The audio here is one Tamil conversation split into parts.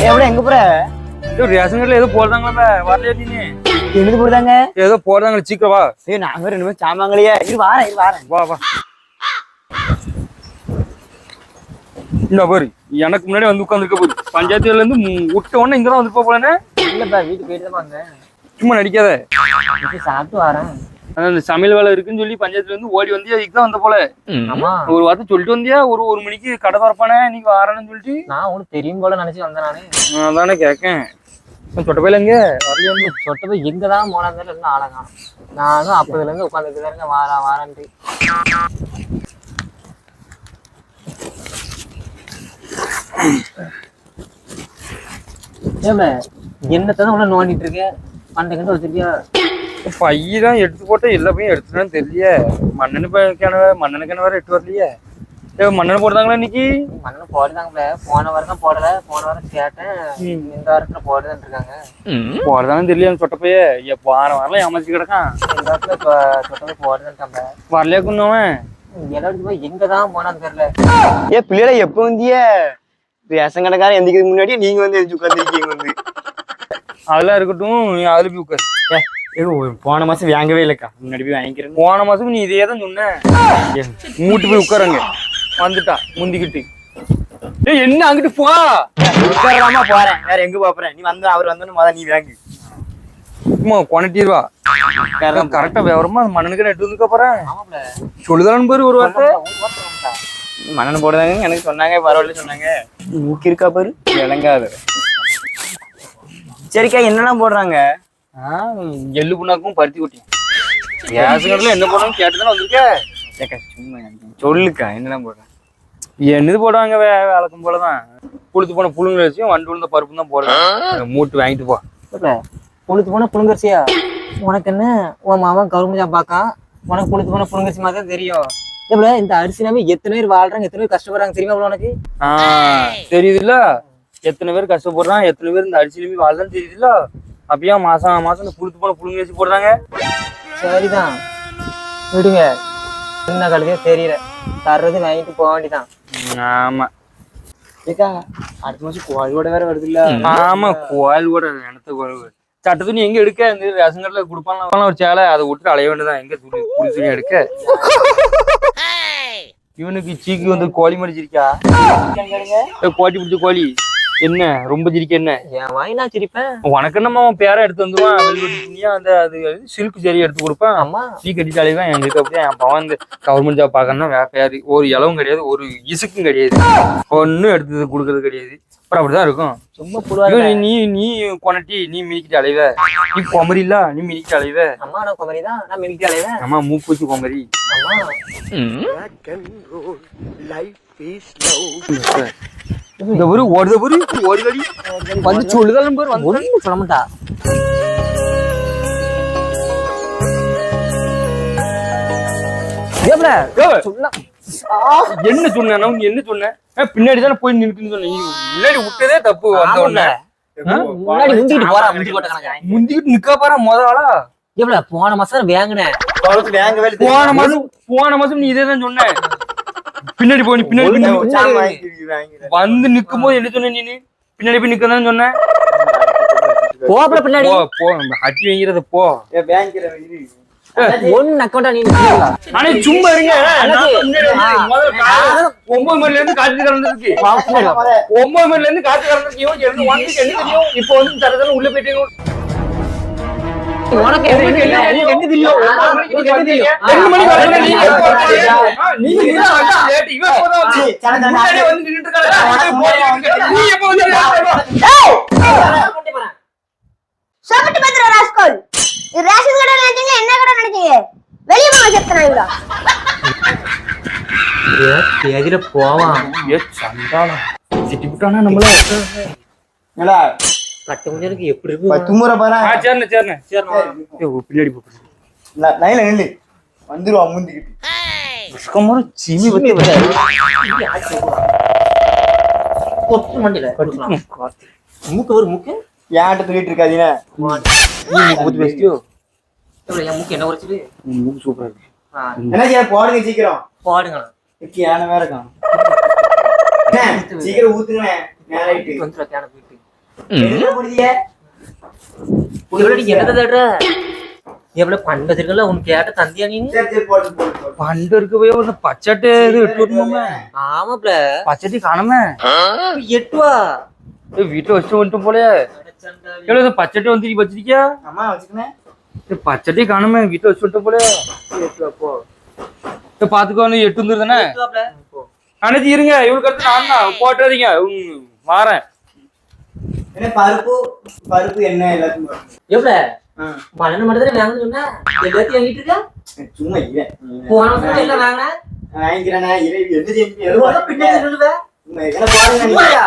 எவ்வளோ எங்க ஏய், ரேஷன் கடையில் ஏதோ போடுறாங்களா வரலையா நீ? என்னது போடுதாங்க ஏதோ போடுறாங்க சீக்கிரம் வா. ஏய் நாங்க ரெண்டு பேரும் சாமாங்களையே இரு வாரேன் இரு வாரேன். வா வா. இந்த பாரு எனக்கு முன்னாடி வந்து உட்காந்துருக்க போது பஞ்சாயத்துல இருந்து விட்ட உடனே இங்கதான் வந்துருப்பா போலனே. இல்லப்பா வீட்டுக்கு போயிட்டு தான் வந்தேன். சும்மா நடிக்காத. சாப்பிட்டு வரேன். அதான் இந்த சமையல் வேலை இருக்குன்னு சொல்லி பஞ்சாயத்துல இருந்து ஓடி வந்தியா இதுக்கு தான் வந்த போல. ஒரு வார்த்தை சொல்லிட்டு வந்தியா? ஒரு ஒரு மணிக்கு கடை திறப்பானே இன்னைக்கு வரேன்னு சொல்லிட்டு? நான் உனக்கு தெரியும் போல நினைச்சு வந்தேன் நானு. நான் தானே கேட்கேன் சொட்ட பையில எங்க வரலையா. சொட்ட போய் எங்க தான் போனா இருந்தாலும் ஆளை காணும். நானும் அப்பதுல இருந்து உட்காந்துட்டு இருக்க வாரா வாரான்ட்டு. ஏமே என்னத்தான் உள்ள நோண்டிட்டு இருக்க? பண்டை கண்டு வச்சிருக்கியா? பையதான் எடுத்து போட்ட எல்லா பையும் எடுத்துட்டான்னு தெரியலையே. மண்ணனு கிணறு மண்ணனு கிணறு வேற எட்டு வரலையே. ஏ மண்ணனு போடுறாங்களா இன்னைக்கு? மண்ணு போடுதாங்கல்ல போன வாரம் தான் போடல. போன வாரம் கேட்டேன். இந்த வாரத்துல போடுதுன்னு இருக்காங்க. போடுறாங்கன்னு தெரியல சொட்ட பைய எப்போ வாரம் ஏமாத்தி கிடக்கான். இந்த வாரத்துல சொ- சொட்ட போய் போடுதுன்ட்டாங்க வரலையா குன்னவன் எல்லாரும் போய் எங்க தான் போனான்னு தெரியல. ஏ பிள்ளைல எப்போ வந்திய? ரேஷன் கடைக்காரன் எந்திக்கிறதுக்கு முன்னாடியே நீங்க வந்து எந்திரிச்சு உட்காந்துருக்கீங்க வந்து. அதெல்லாம் இருக்கட்டும் நீ அதுல போய் உட்காரு. ஏ போன மாசம் வாங்கவே இல்லக்கா. முன்னாடி போய் வாங்கிக்கிறேன் போன மாசம் நீ இதே தான் சொன்ன. மூட்டு போய் உட்காருங்க. வந்துட்டா முந்திக்கிட்டு. ஏய் என்ன அங்கிட்டு போ. உட்காரலாமா போறேன். வேற எங்க போறேன்? நீ வந்து அவர் வந்தோன்னு முத நீ வாங்கு. சும்மா கொனட்டிடுவா கரெக்டா விவரமா மண்ணனுக்கு நட்டு வந்துக்க போறேன். சொல்லுதான் பாரு. ஒரு வார்த்தை. மண்ணன் போடுதாங்க எனக்கு சொன்னாங்க பரவாயில்ல சொன்னாங்க. மூக்கு இருக்கா பாரு. விளங்காத. சரிக்கா என்னெல்லாம் போடுறாங்க? எள்ளு புண்ணாக்கும் பருத்தி கொட்டி கேஸ் கடையில் என்ன போடணும் கேட்டு தானே சும்மா சொல்லுக்கா என்னெல்லாம் போடுறாங்க? என்னது போடுவாங்க வே வழக்கம் போலதான். புளுத்து போன புழுங்க வச்சும் வண்டு விழுந்த பருப்பு தான் போடுறாங்க. மூட்டு வாங்கிட்டு போ. இல்ல புழுத்து போன புழுங்கரிசியா? உனக்கு என்ன? உன் மாமன் கவர்மெண்ட் ஜாப் பார்க்கான் உனக்கு புழுத்து போன புழுங்கரிசி மாதிரி தான் தெரியும். இப்ப இந்த அரிசி நம்பி எத்தனை பேர் வாழ்றாங்க எத்தனை பேர் கஷ்டப்படுறாங்க தெரியுமா உனக்கு? ஆ தெரியுதுல்ல. எத்தனை பேர் கஷ்டப்படுறான் எத்தனை பேர் இந்த அரிசி நிமி வாழ்தான் தெரியுதுல்ல. அப்பயா மாசம் மாசம் இந்த புளுத்து போன புழுங்க வச்சு போடுறாங்க. சரிதான். விடுங்க. என்ன கழுதே தெரியல. தர்றது வாங்கிட்டு போக வேண்டியதான் ஆமா. ஏக்கா அடுத்த மாசம் கோழியோட வேற வருது இல்ல? ஆமா கோயில் கூட எனத்த சட்ட துணி எங்க எடுக்க? இந்த ரேஷன் கடையில் கொடுப்பாங்க ஒரு சேலை அதை விட்டு அலைய வேண்டியதான் எங்க துணி புளி துணி எடுக்க? இவனுக்கு சீக்கு வந்து கோழி மடிச்சிருக்கா? ஏய், கோட்டி பிடிச்ச கோழி. என்ன? ரொம்ப சிரிக்க என்ன? என் நான் சிரிப்பேன் உனக்கு என்னம்மா அவன் பேரை எடுத்து வந்துருவான்? வெல்வெட்டி துணியா அந்த அது சில்க் சரி எடுத்து கொடுப்பான். அம்மா டீ கட்டிட்டு அலைவான் எங்களுக்கு அப்படியே என் பவன் இந்த கவர்மெண்ட் ஜாப் பார்க்கணும்னா வேற பேரு ஒரு இலவும் கிடையாது ஒரு இசுக்கும் கிடையாது. ஒன்றும் எடுத்து கொடுக்கறது கிடையாது. அப்புறம் அப்படிதான் இருக்கும். சும்மா புழுவா ஐயோ, நீ நீ கொனட்டி நீ மினிக்கிட்டு அலைவ. நீ குமரி இல்ல நீ மினிக்கிட்டு அலைவ. அம்மா நான் குமரி தான். நான் மில்கி அலைவேன் அம்மா மூக்கு வச்சு குமரி. அம்மா. இந்த ஒரு ஓடுத ஒரு ஓடுதடி வந்து சொல்லுதல் பாரு வந்து ஒண்ணு சொல்ல மாட்டா. ஏப்ல ஏய், சொல்ல என்ன சொன்ன நான் என்ன சொன்னேன்? பின்னாடி தானே போய் சொன்னேன். முன்னாடி விட்டதே தப்பு வந்த உடனே. முன்னாடி போறா முந்திக்கிட்டு நிக்க பாரு முத ஆளா. ஏப்ல போன மாசம் வாங்கினேன். போன மாசம் போன மாசம் நீ இதே தான் சொன்ன. பின்னாடி போய் நீ பின்னாடி. வந்து நிக்கும் போது என்ன சொன்ன நீ? பின்னாடி போய் நிக்க தான் சொன்ன போப்ல பின்னாடி. போ அட்டி வைக்கிறது போ. ஒன்னு அக்கௌண்டா நீ? அண்ணே சும்மா இருங்க. ஒன்பது மணில இருந்து காத்து கலந்துருக்கு. ஒன்பது மணில இருந்து காத்து கலந்துருக்கு இவன் வந்து என்ன தெரியும்? இப்போ வந்து தரதன உள்ள போயிட்டீங்க உனக்கு சோப்பிட்டு பத்திர ராஸ்கோல் ரேஷன் கடை நினைச்சீங்க என்ன கடை நினைச்சீங்க வெளியே செத்துறாங்களா ஏ, தேதியில போவான் ஏ சண்டாளம் சிட்டி விட்டானா நம்மள எப்படி தும்முற பாரு. ஆ பின்னாடி லைன்ல நில்லு. வந்துருவான் முந்திக்கிட்டு. பத்தி கொத்து. மூக்கு ஒரு மூக்கு. ஏன்ட்ட சொல்லிட்டு இருக்காதீங்க. மூக்கு பேசியோ ஏப்ல, என் மூக்கு என்ன உரைச்சிட்டு? மூக்கு சூப்பரா இருக்கு. என்ன போடுங்க சீக்கிரம். பாடுங்க. யானை வேற சீக்கிரம் ஊத்துங்க வந்துடும் எவ்வளவு பண்பு வச்சிருக்கல உனக்கு கேட்ட தந்தியா நீ? சரி சரி போட்டு போட்டு போட்டு பண்டு இருக்க போய் ஒரு பச்சட்டை இது எட்டு ஆமாப்ல. பச்சட்டி காணுமே. எட்டுவா? வீட்டுல வச்சுட்டு வந்துட்டோம் போலயே. எவ்வளவு பச்சட்டை வந்து வச்சிருக்கியா? ஏய், பச்சட்டி காணுமே. வீட்டுல வச்சு வந்துட்டோம் போலயே. அப்போ ஏய், பாத்துக்கோ எட்டு வந்துருதானே. அனைத்து இருங்க இவளுக்கு அடுத்து நான் தான். போட்டுறீங்க உம், வாரேன். என்ன பருப்பு பருப்பு எண்ணெய் எல்லாத்தையும் ஆ. மண்ணெண்ண மட்டும் தானே வாங்கணும்னு சொன்னா? எல்லாத்தையும் வாங்கிட்டு இருக்க? சும்மா இல்லை போன வருஷம் எல்லாம் வாங்கின? வாங்கிக்கிறேனே இறை என்ன பின்னாடி சொல்லுவ சும்மா எங்கன போடுங்க நீங்க சும்மாயா?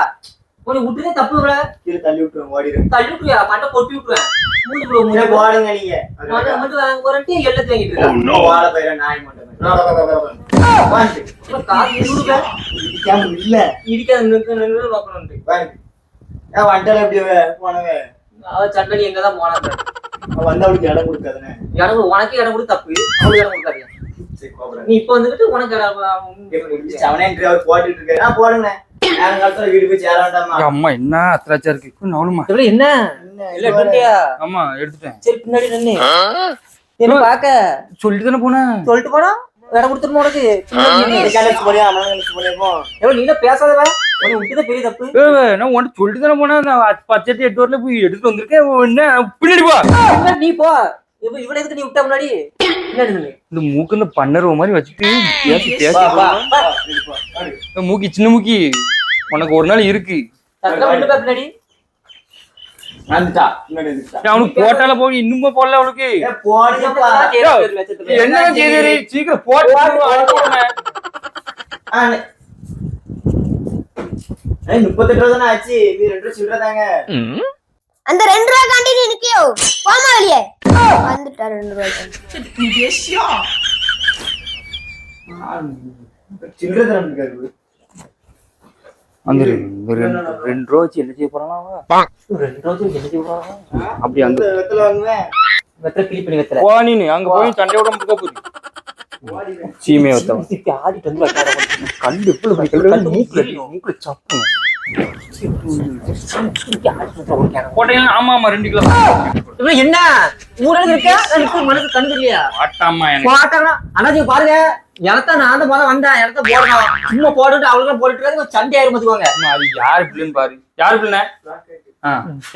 உனக்கு விட்டுதே தப்பு இவ்வளவு கீழே தள்ளி விட்டுருவோம் ஓடிடுங்க தள்ளி விட்டுருவியா? மண்டை கொட்டி விட்டுருவேன். மூஞ்சி விடுவோம் என்ன மூஞ்சி போடுங்க நீங்க. மண்டை மட்டும் வாங்க போறேன்ட்டு எல்லாத்தையும் வாங்கிட்டு இருக்க. வாழ பயிர நாய் மட்டும். வாங்கிட்டு இப்ப காசு இருபது இடிக்காம இல்ல. இடிக்காத நின்று நின்று பார்க்கணும்ட்டு. வாங்கிட்டு ஏன் வந்துட்டால எப்படி போனவ? அவ சண்டடி எங்கதான் போனாங்க வந்து அவளுக்கு இடம் கொடுக்காதுன்னு இடம் உனக்கு இடம் கூட தப்பு. அவளுக்கு இடம் கொடுக்காது. சரி கோபுரம். நீ இப்ப வந்துட்டு உனக்கு அவனே அவர் போட்டுட்டு இருக்காரு. நான் போடுங்க அம்மா என்ன அத்திராச்சா இருக்கு? எப்படி என்ன? இல்ல எடுத்துட்டியா ஆமா எடுத்துட்டேன். சரி பின்னாடி நின்னு. என்ன பாக்க சொல்லிட்டு தானே போனேன் சொல்லிட்டு போனா? இடம் கொடுத்துருமா உனக்கு. நீ தான் நான் உன்கிட்ட சொல்லிட்டு தானே போனேன். நான் அ- பச்சட்டி எட்டு வரல போய் எடுத்துட்டு வந்திருக்கேன். என்ன? பின்னாடி போ. நீ போ. எதுக்கு நீ விட்டா முன்னாடி? இந்த மூக்கு இந்த மாதிரி வச்சுட்டு பேசி பேசி. மூக்கி சின்ன மூக்கி. உனக்கு ஒரு நாள் இருக்கு. அவனுக்கு போட்டால போய் இன்னுமே போடல அவனுக்கு. என்ன சீக்கிரம் போட்டு அனுப்புறேன். ஆ, நே- ஏய், முப்பத்தெட்டு ரூபா தானே ஆச்சு? நீ ரெண்டு ரூபா சில்லறதாங்க அந்த ரெண்டு ரூபா காண்டி நீ நிக்கியோ? போமா வெளியே. வந்துட்டா ரெண்டு ரூபாய்க்கு சில்லற இருக்காரு அந்த ரெண்டு ரூபா வச்சு என்ன செய்ய போறானா அவன்? ரெண்டு ரோஜு என்ன செய்ய போறாங்க அப்படி அங்க வெத்தல வாங்குவேன். வெத்தலை கிளி பண்ணி வெத்தலை. போ நீனு அங்க போய் சண்டையோட முடுக்க போகுது சப்பு. போட்டீங்கன்னா ஆமா ஆமா ரெண்டு கிலோ. இவன் என்ன? ஊரடங்கு இருக்கா? எனக்கு மனசு கண்டு இல்லையா அண்ணாச்சி பாருங்க. இடத்த நான் முதல்ல வந்தேன். இடத்த போடணும் சும்மா போட்டுட்டு அவளுக்கு போட்டுட்டு சண்டை ஆயிரும் பாத்துக்கோங்க. அது யாரு பிள்ளைன்னு பாரு. யாரு பிள்ளை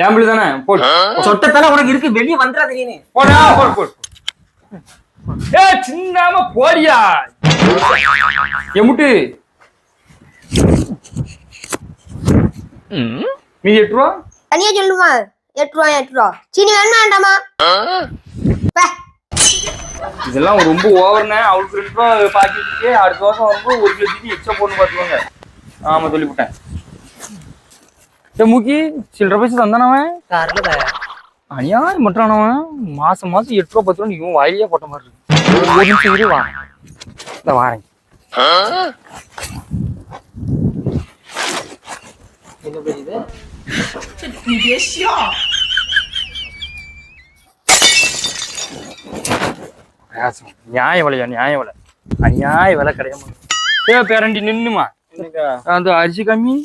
என் பிள்ளை தானே போடு சொட்டத்தால உனக்கு இருக்கு. வெளியே வந்துடாத நீனு. போடா போடு போடு. ஏ சின்னாம போடியா? எமுட்டு மீதி எட்டு ரூபா? தனியா சொல்லுமா. எட்டு ரூபா எட்டு ரூபா. சீனி வேணுமா வேண்டாமா? பே. இதெல்லாம் ரொம்ப ஓவர்னே அவளுக்கு ரெண்டு ரூபா பாக்கிட்டு அடுத்த வருஷம் வரும்போது ஒரு கிலோ எக்ஸ்ட்ரா போட்டு பார்த்துக்கோங்க ஆமா சொல்லிவிட்டேன். ஏ மூக்கி சில்லற பைசா தந்தானவன்? அநியாயம் பண்றானவன். மாசம் மாசம் எட்டு ரூபா பத்து ரூபா இவன் வாயிலே போட்ட மாதிரி இருக்கு. ஒரு நிமிஷம் இரு வாங்க இந்த வாரேன். நியாய விலையா நியாய விலை. அநியாய விலை கிடையாது ஏ பேரண்டி நின்னுமா? அந்த அரிசி கம்மி.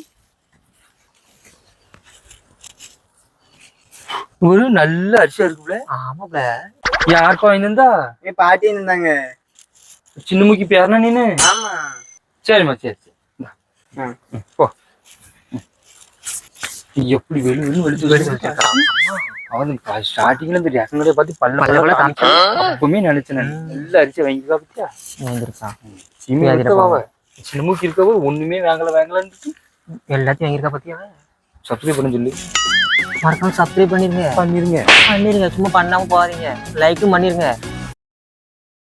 ஒரு நல்ல அரிசியா இருக்குல்ல ஆமாப்ல யாருப்பா வாங்கியிருந்தா ஏ பாட்டி இருந்தாங்க சின்ன முக்கி பேரனா நீனு? ஆமா. சரிம்மா சரி சரி. போ. எப்படி வெளி வெளி வெளிச்சு வெளிச்சு அவன் ஸ்டார்டிங்ல இந்த ரேஷன் கடையை பார்த்து பல்ல பல்ல அப்பவுமே நினைச்சேன் நான். நல்ல அரிசி வாங்கிக்கா பத்தியா? வந்திருக்கான் இனிமே வியாதியில இருக்கவாவ சின்னமுக்கு இருக்கவோ ஒண்ணுமே வாங்கல வாங்கலன்னு எல்லாத்தையும் வாங்கியிருக்கா பத்தியா? சப்ஸ்கிரைப் பண்ண சொல்லி. மறக்காம சப்ஸ்கிரைப் பண்ணிருங்க. பண்ணிருங்க. பண்ணிருங்க. சும்மா பண்ணாம போகாதீங்க. லைக்கும் பண்ணிருங்க.